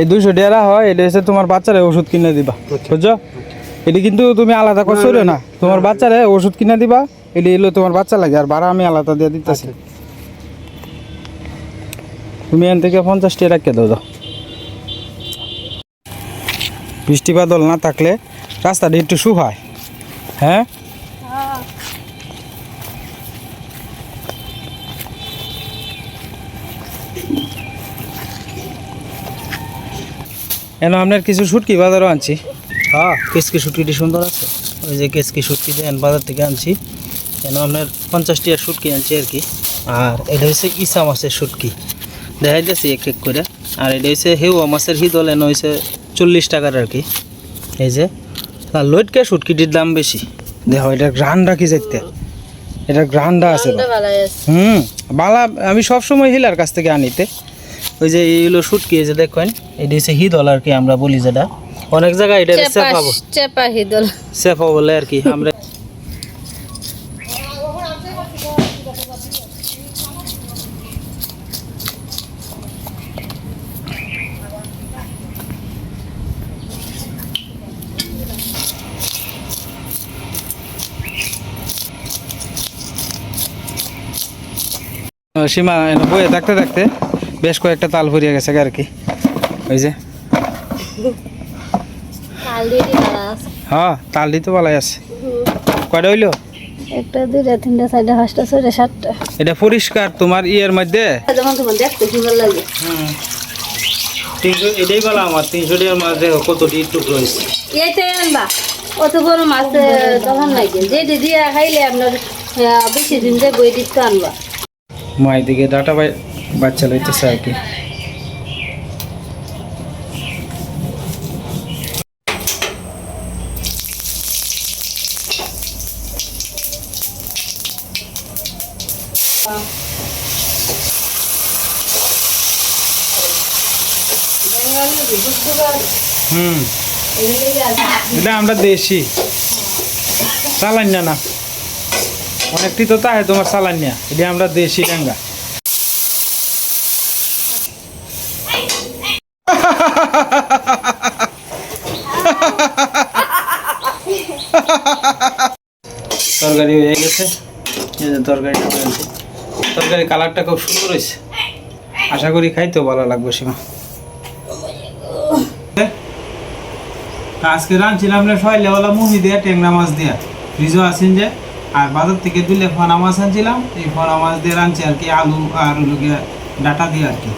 এই দুইশো টাকা হয় এটা হচ্ছে তোমার বাচ্চারে ওষুধ কিনে দিবা বুঝছ? এটি কিন্তু তুমি আলাদা করছ না তোমার বাচ্চারে ওষুধ কিনে দিবা এটি এলো তোমার বাচ্চা লাগে আর ভাড়া আমি আলাদা দিয়ে দিতেছি। তুমি এখান থেকে পঞ্চাশ টাকা রাখতে দাও। বৃষ্টি বাদল না থাকলে রাস্তাটা একটু শুকায় হ্যাঁ? এন আপনার কিছু শুটকি বাজারও আনছি। হ্যাঁ কেসকি শুটকিটি সুন্দর আছে। ওই যে কেসকি শুটকি যে এন বাজার থেকে আনছি কেন আপনার পঞ্চাশ টিয়ার শুটকি আনছি আর কি। আর এটা হচ্ছে ইসা মাছের শুটকি। দেখাই যাচ্ছি এক এক করে। আর এটা হচ্ছে হেউয়া মাছের হিদল এনে হয়েছে চল্লিশ টাকার আর কি। এই যে আর লইটকে শুটকিটির দাম বেশি। দেখো এটা গ্রান রাখি যাইতে এটা গ্রান্ডা আছে হুম বালা আমি সব সময় হিলার কাছ থেকে আনিতে। ওই যে এইগুলো শুটকি যে দেখেন এটা হচ্ছে হিদল আর কি আমরা বলি যেটা। অনেক জায়গায় এটা সেফা চেপা হিদল। সেফা বলে আর কি আমরা সীমা বইয়ে থাকতে থাকতে বেশ কয়েকটা তাল ফুরিয়ে গেছে আর কি। ওই যে। হ্যাঁ তাল দিতে পালাই আছে। কয়টা হইল? একটা দুইটা তিনটা চারটা পাঁচটা ছয়টা সাতটা। এটা পরিষ্কার তোমার ইয়ের মধ্যে? যেমন তোমার দেখতে কি ভালো লাগে। তিনশো এটাই বলা আমার তিনশো টাকার মাছ দেখো কতটি টুকরো হয়েছে। এইটাই আনবা। অত বড় মাছ তখন লাগে যেটি দিয়ে খাইলে আপনার বেশি দিন যাব এটি তো আনবা। দিকে ডাটা বাই বাচ্চা লইতেছে আর কি। এটা আমরা দেশি। চালান না। অনেকটি তো তাই তোমার চালান না। এটা আমরা দেশি ডাঙ্গা তরকারি হয়ে গেছে। এই যে তরকারিটা হয়েছে। তরকারি কালারটা খুব সুন্দর হয়েছে। আশা করি খাইতেও ভালো লাগবে, সীমা। আজকে রাঁধছিলাম না সয়লেওয়ালা মুহি দিয়ে, টেংরা মাছ দিয়া। ফ্রিজও আছেন যে। আর বাজার থেকে দুলে ফনা মাছ আনছিলাম। এই ফনা মাছ দিয়ে রাঁধছি আর কি আলু আর ডাটা দিয়ে আর কি।